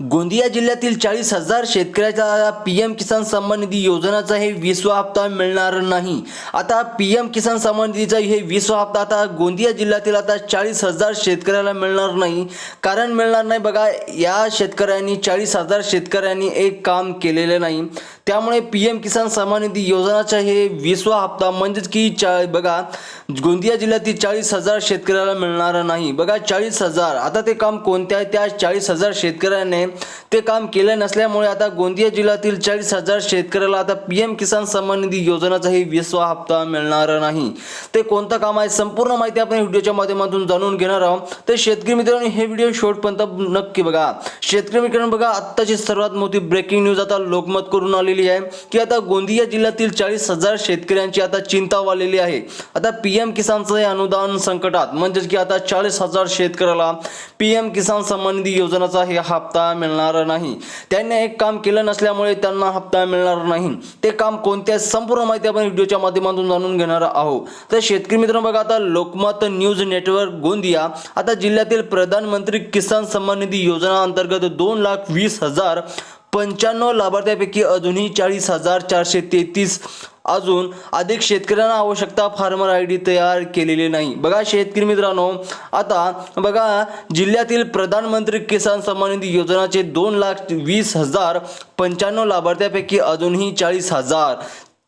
गोंदिया जिल्ह्यातील चाळीस हजार शेतकऱ्याचा पी एम किसान सन्मान निधी योजनाचा हे वीसवा हप्ता मिळणार नाही. आता पी एम किसान सन्मान निधीचा हे वीसवा हप्ता आता गोंदिया जिल्ह्यातील आता चाळीस हजार शेतकऱ्याला मिळणार नाही. कारण मिळणार नाही बघा या शेतकऱ्यांनी चाळीस हजार शेतकऱ्यांनी एक काम केलेलं नाही. त्यामुळे पी एम किसान सन्मान निधी योजनाचा हे वीसवा हप्ता म्हणजेच की चा बघा गोंदिया जिल्ह्यातील चाळीस हजार शेतकऱ्याला मिळणार नाही. बघा चाळीस हजार. आता ते काम कोणत्या आहे? त्या चाळीस हजार शेतकऱ्याने ते काम केले नसल्यामुळे आता गोंदिया जिल्ह्यातील चाळीस हजार शेतकऱ्याला आता पी एम किसान सन्मान निधी योजनाचा हे विसवा हप्ता मिळणार नाही. ते कोणतं काम आहे? संपूर्ण माहिती आपण व्हिडिओच्या माध्यमातून जाणून घेणार आहोत. तर शेतकरी मित्रांनो हे व्हिडिओ शेवटपर्यंत नक्की बघा. शेतकरी मित्रांनो बघा आत्ताची सर्वात मोठी ब्रेकिंग न्यूज आता लोकमत करून आलेली आहे. की आता गोंदिया जिल्ह्यातील चाळीस हजार शेतकऱ्यांची आता चिंता वाढलेली आहे. आता पी एम किसानचं हे अनुदान संकटात. म्हणजेच की आता चाळीस हजार शेतकऱ्याला पी एम किसान सन्मान निधी योजनाचा हे हप्ता मिळणार नाही. त्यांनी एक काम केलं नसल्यामुळे त्यांना हप्ता मिळणार नाही. ते काम कोणत्या संपूर्ण माहिती आपण व्हिडिओच्या माध्यमातून जाणून घेणार आहोत. तर शेतकरी मित्रांनो बघा आता लोकमत न्यूज नेटवर्क गोंदिया. आता जिल्ह्यातील प्रधानमंत्री किसान सन्मान निधी योजना अंतर्गत दोन लाख वीस हजार पंच्याण्णव लाभार्थ्यापैकी अजूनही चाळीस हजार चारशे तेहतीस अजून अधिक शेतकऱ्यांना आवश्यकता फार्मर आय डी तयार केलेली नाही. बघा शेतकरी मित्रांनो आता बघा जिल्ह्यातील प्रधानमंत्री किसान सन्मान निधी योजनाचे दोन लाख वीस हजार पंच्याण्णव लाभार्थ्यापैकी अजूनही चाळीस हजार.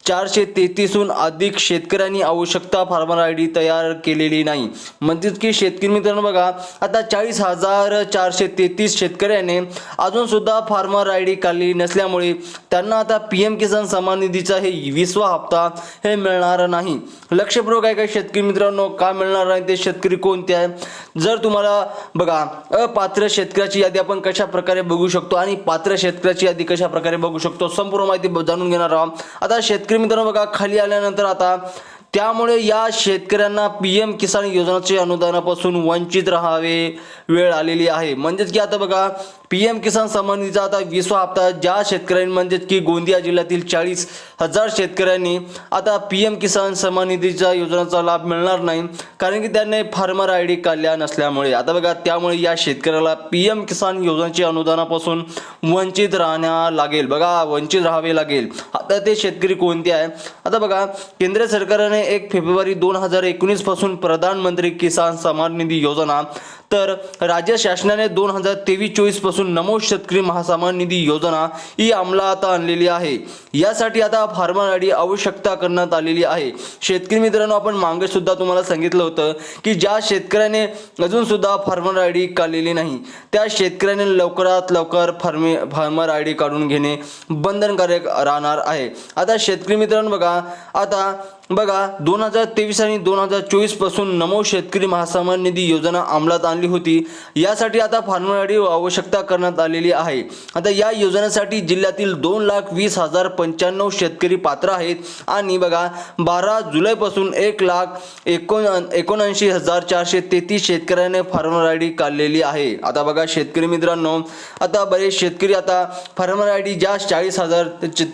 चारशे तेहतीसहून अधिक शेतकऱ्यांनी आवश्यकता फार्मर आय डी तयार केलेली नाही. म्हणजेच की शेतकरी मित्रांनो बघा आता चाळीस हजार चारशे तेहतीस शेतकऱ्याने अजूनसुद्धा फार्मर आय डी काढली नसल्यामुळे त्यांना आता पी एम किसान सन्मान निधीचा हे वीसवा हप्ता हे मिळणार नाही. लक्षपूर्वक आहे काय शेतकरी मित्रांनो का मिळणार नाही ते शेतकरी कोणते आहे? जर तुम्हाला बघा अपात्र शेतकऱ्याची यादी आपण कशा प्रकारे बघू शकतो आणि पात्र शेतकऱ्याची यादी कशा प्रकारे बघू शकतो संपूर्ण माहिती जाणून घेणार आहोत. आता शेतकरी मित्रांनो बघा खाली आल्यानंतर आता त्यामुळे या शेतकऱ्यांना पी एम किसान योजनाचे अनुदानापासून वंचित राहावे वेळ आलेली आहे. म्हणजेच की आता बघा पी एम किसान संबंधीचा निधीचा आता विसवा हप्ता ज्या शेतकऱ्यांनी म्हणजेच की गोंदिया जिल्ह्यातील चाळीस हजार शेतकऱ्यांनी आता पी एम किसान सन्मान निधीच्या योजनेचा लाभ मिळणार नाही कारण की त्यांनी फार्मर आय डी काढल्या नसल्यामुळे. आता बघा त्यामुळे या शेतकऱ्याला पी एम किसान योजनेच्या अनुदानापासून वंचित राहण्या लागेल. बघा वंचित राहावे लागेल. आता ते शेतकरी कोणते आहे? आता बघा केंद्र सरकारने एक फेब्रुवारी दोन हजार एकोणीसपासून प्रधानमंत्री किसान सन्मान निधी योजना तर राज्य शासनाने दोन हजार तेवीस चोवीसपासून नमो शेतकरी महासन्मान निधी योजना ही अंमलात आणलेली आहे. यासाठी आता फार्मर आय डी आवश्यकता करण्यात आलेली आहे. शेतकरी मित्रांनो आपण मागे सुद्धा तुम्हाला सांगितलं होतं की ज्या शेतकऱ्याने अजून सुद्धा फार्मर आय डी काढलेली नाही त्या शेतकऱ्याने लवकरात लवकर फार्मे फार्मर आय डी काढून घेणे बंधनकारक राहणार आहे. आता शेतकरी मित्रांनो बघा आता बघा दोन हजार तेवीस आणि दोन हजार चोवीसपासून नमो शेतकरी महासन्मान निधी योजना अंमलात आणली होती. यासाठी आता फार्मर आय डी आवश्यकता करण्यात आलेली आहे. आता या योजनेसाठी जिल्ह्यातील दोन लाख वीस हजार पंच्याण्णव शेतकरी पात्र आहेत. आणि बघा बारा जुलैपासून एक लाख एकोण एकोणऐंशी हजार चारशे तेहतीस शेतकऱ्याने फार्मर आय डी काढलेली आहे. आता बघा शेतकरी मित्रांनो आता बरेच शेतकरी आता फार्मर आय डी ज्या चाळीस हजार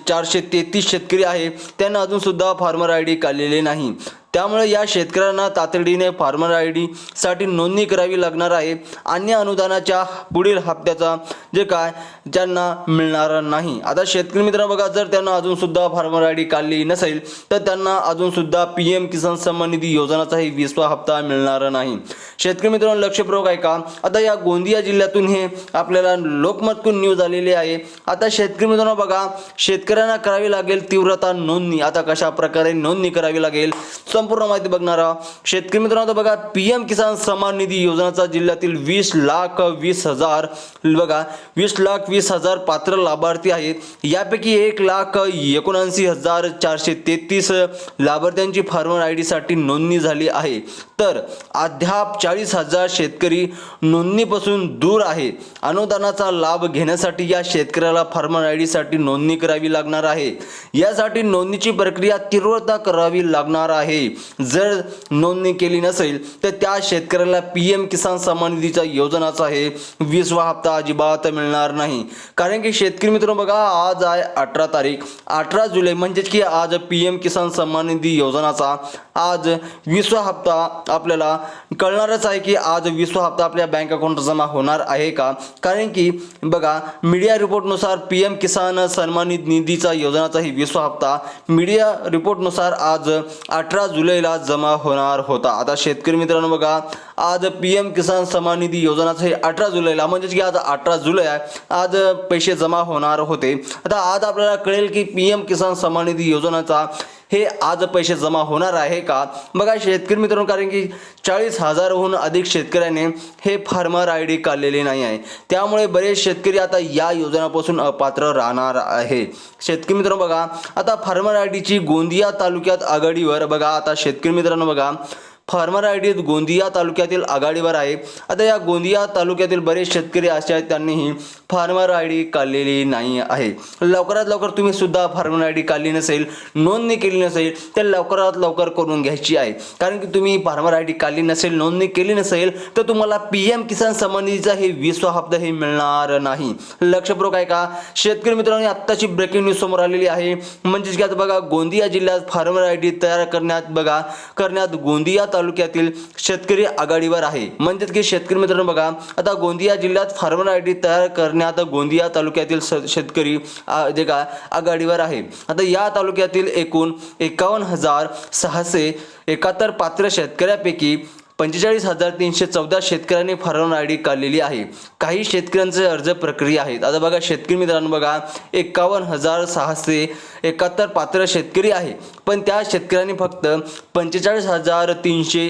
चारशे तेहतीस शेतकरी आहे त्यांना अजूनसुद्धा फार्मर आय डी काढलेली नाही. त्यामुळे या शेतकऱ्यांना तातडीने फार्मर आय डी साठी नोंदणी करावी लागणार आहे. अन्य अनुदानाच्या पुढील हप्त्याचा जे काय ज्यांना मिळणार नाही. आता शेतकरी मित्र बघा जर त्यांना अजूनसुद्धा फार्मर आय डी काढली नसेल तर त्यांना अजूनसुद्धा पी एम किसान सन्मान निधी योजनाचाही वीसवा हप्ता मिळणार नाही. शेतकरी मित्रांनो लक्षपूर्वक आहे का आता या गोंदिया जिल्ह्यातून हे आपल्याला लोकमतकून न्यूज आलेली आहे. आता शेतकरी मित्रांनो बघा शेतकऱ्यांना करावी लागेल तीव्रता नोंदणी. आता कशा प्रकारे नोंदणी करावी लागेल? संपूर्ण माहिती बघणार आहोत. शेतकरी मित्रांनो बघा पी एम किसान सन्मान निधी योजनाचा जिल्ह्यातील वीस लाख वीस हजार बघा वीस लाख वीस हजार पात्र लाभार्थी आहेत. यापैकी एक लाख एकोणऐंशी हजार चारशे तेहतीस लाभार्थ्यांची फार्मर आय डीसाठी नोंदणी झाली आहे. तर अद्याप चाळीस हजार शेतकरी नोंदणीपासून दूर आहे. अनुदानाचा लाभ घेण्यासाठी या शेतकऱ्याला फार्मर आय डीसाठी नोंदणी करावी लागणार आहे. यासाठी नोंदणीची प्रक्रिया तीव्रता करावी लागणार आहे. जर नोंदणी केली नसेल तर त्या शेतकऱ्याला पी एम किसान सन्मान निधीचा योजनाचा हे वीसवा हप्ता अजिबात मिळणार नाही. कारण की शेतकरी मित्र बघा आज आहे अठरा तारीख. अठरा जुलै म्हणजेच की आज पी एम किसान सन्मान निधी योजनाचा आज वीसवा हप्ता आपल्याला कळणारच आहे की आज वीसवा हप्ता आपल्या बँक अकाउंट जमा होणार आहे का? कारण की बघा मीडिया रिपोर्टनुसार पी एम किसान सन्मान निधीचा योजनाचा ही वीसवा हप्ता. मीडिया रिपोर्टनुसार आज अठरा जुलै जुलैला जमा होणार होता. आता शेतकरी मित्रांनो बघा आज पी एम किसान सन्मान निधी योजनाचं हे अठरा जुलैला म्हणजेच की आज अठरा जुलै आहे आज पैसे जमा होणार होते. आता आज आपल्याला कळेल की पी एम किसान सन्मान निधी योजनाचा हे आज पैसे जमा होणार आहे का? बघा शेतकरी मित्रांनो कारण की चाळीस हजारहून अधिक शेतकऱ्यांनी हे फार्मर आय डी काढलेले नाही आहे. त्यामुळे बरेच शेतकरी आता या योजनापासून अपात्र राहणार आहे. शेतकरी मित्रांनो बघा आता फार्मर आय डीची गोंदिया तालुक्यात आघाडीवर बघा आता शेतकरी मित्रांनो बघा फार्मर आय डी गोंदिया तालुक्यातील आघाडीवर आहे. आता या गोंदिया तालुक्यातील बरेच शेतकरी असे आहेत त्यांनीही फार्मर आय डी काढलेली नाही आहे. लवकरात लवकर तुम्ही सुद्धा फार्मर आय डी काढली नसेल नोंदणी केली नसेल तर लवकरात लवकर करून घ्यायची आहे. कारण की तुम्ही फार्मर आय डी काढली नसेल नोंदणी केली नसेल तर तुम्हाला पी एम किसान संबंधीचा हे वीसवा हप्ता हे मिळणार नाही. लक्षपूर्वक आहे का शेतकरी मित्रांनी आत्ताची ब्रेकिंग न्यूज समोर आलेली आहे. म्हणजेच की आता बघा गोंदिया जिल्ह्यात फार्मर आय डी तयार करण्यात बघा करण्यात गोंदिया तालुक्यातील शेतकरी आघाडीवर आहे. म्हणजेच की शेतकरी मित्रांनो बघा आता गोंदिया जिल्ह्यात फार्मर आय डी तयार करण्यात गोंदिया तालुक्यातील शेतकरी जे का आघाडीवर आहे. आता या तालुक्यातील एकूण एकावन्न हजार सहाशे एकाहत्तर पात्र शेतकऱ्यापैकी पंचेचाळीस हजार तीनशे चौदा शेतकऱ्यांनी फार्मर आय डी काढलेली आहे. काही शेतकऱ्यांचे अर्ज प्रक्रिया आहेत. आता बघा शेतकरी मित्रांनो बघा एकावन्न हजार सहाशे एकाहत्तर पात्र शेतकरी आहे. पण त्या शेतकऱ्यांनी फक्त पंचेचाळीस हजार तीनशे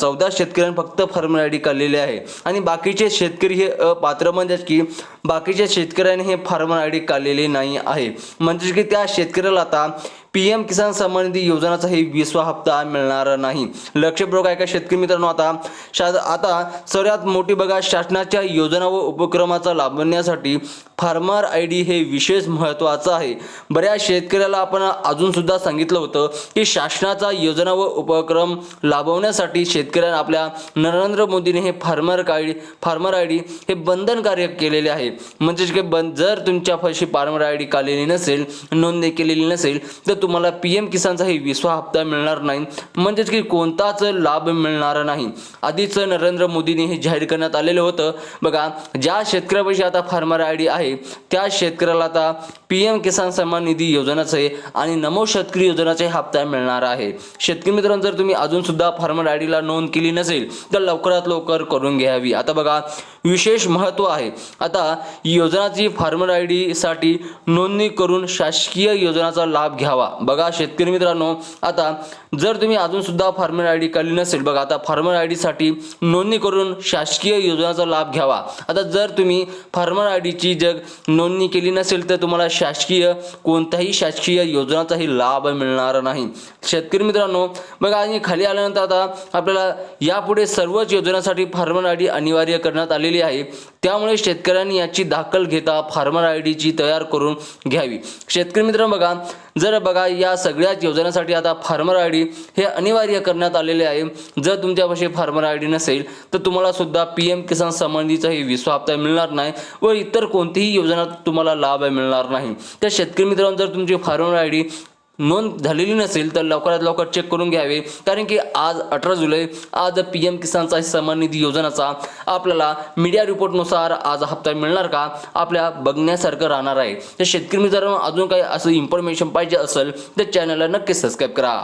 चौदा शेतकऱ्यांनी फक्त फार्मर आय डी काढलेले आहे. आणि बाकीचे शेतकरी हे अपात्र म्हणजेच की बाकीच्या शेतकऱ्यांनी हे फार्मर आय डी काढलेले नाही आहे. म्हणजेच की त्या शेतकऱ्याला आता पी एम किसान सन्मान निधी योजनाचा हे वीसवा हप्ता मिळणार नाही. लक्षपूर्वक आहे का शेतकरी मित्रांनो आता शा आता सर्वात मोठी बघा शासनाच्या योजना व उपक्रमाचा लाभण्यासाठी फार्मर आय डी हे विशेष महत्त्वाचं आहे. बऱ्याच शेतकऱ्याला आपण अजूनसुद्धा सांगितलं होतं की शासनाचा योजना व उपक्रम लाभवण्यासाठी शेतकऱ्यांना आपल्या नरेंद्र मोदीने हे farmer I farmer I D हे बंधनकारक केलेले आहे. म्हणजेच की बं जर तुमच्या फार्मर आय डी काढलेली नसेल नोंदणी केलेली नसेल तर तुम्हाला पी एम किसानचा हे विसवा हप्ता मिळणार नाही. म्हणजेच की कोणताच लाभ मिळणार नाही. आधीच नरेंद्र मोदींनी हे जाहीर करण्यात आलेलं होतं. बघा ज्या शेतकऱ्यापाशी आता फार्मर आय डी आहे त्या शेतकऱ्याला आता पी एम किसान सन्मान निधी योजनाचे आणि नमो शेतकरी योजनाचे हप्ता मिळणार आहे. शेतकरी मित्रांनो जर तुम्ही अजून सुद्धा फार्मर आय डीला नोंद केली नसेल तर लवकरात लवकर करून घ्यावी. आता बघा विशेष महत्त्व आहे. आता योजनाची फार्मर आयसाठी नोंदणी करून शासकीय योजनाचा लाभ घ्यावा. बघा शेतकरी मित्रांनो आता जर तुम्ही अजून सुद्धा फार्मर आय डी काढली नसेल बघा आता फार्मर आय डीसाठी नोंदणी करून शासकीय योजनाचा लाभ घ्यावा. आता जर तुम्ही फार्मर आय डीची जग नोंदणी केली नसेल तर तुम्हाला शासकीय कोणत्याही शासकीय योजनाचाही लाभ मिळणार नाही. शेतकरी मित्रांनो बघा आणि खाली आल्यानंतर आता आपल्याला यापुढे सर्वच योजनांसाठी फार्मर आय डी अनिवार्य करण्यात आलेली आहे. त्यामुळे शेतकऱ्यांनी याची दाखल घेता फार्मर आय डीची तयार करून घ्यावी. शेतकरी मित्र बघा जर बघा या सगळ्याच योजनांसाठी आता फार्मर आय डी हे अनिवार्य करण्यात आलेले आहे. जर तुमच्यापाशी फार्मर आय डी नसेल तर तुम्हाला सुद्धा पी एम किसान संबंधीचाही निधीचा विसवा हप्ता मिळणार नाही व इतर कोणतीही योजना तुम्हाला लाभ मिळणार नाही. तर शेतकरी मित्रांनो जर तुमची फार्मर आय डी नोंद झालेली नसेल तर लवकरात लवकर चेक करून घ्यावे. कारण की आज अठरा जुलै आज पी एम किसानचा सन्मान निधी योजनाचा आपल्याला मीडिया रिपोर्टनुसार आज हप्ता मिळणार का? आपल्या बघण्यासारखं राहणार आहे. तर शेतकरी मित्रांनो अजून काही असं इन्फॉर्मेशन पाहिजे असेल तर चॅनलला नक्की सबस्क्राईब करा.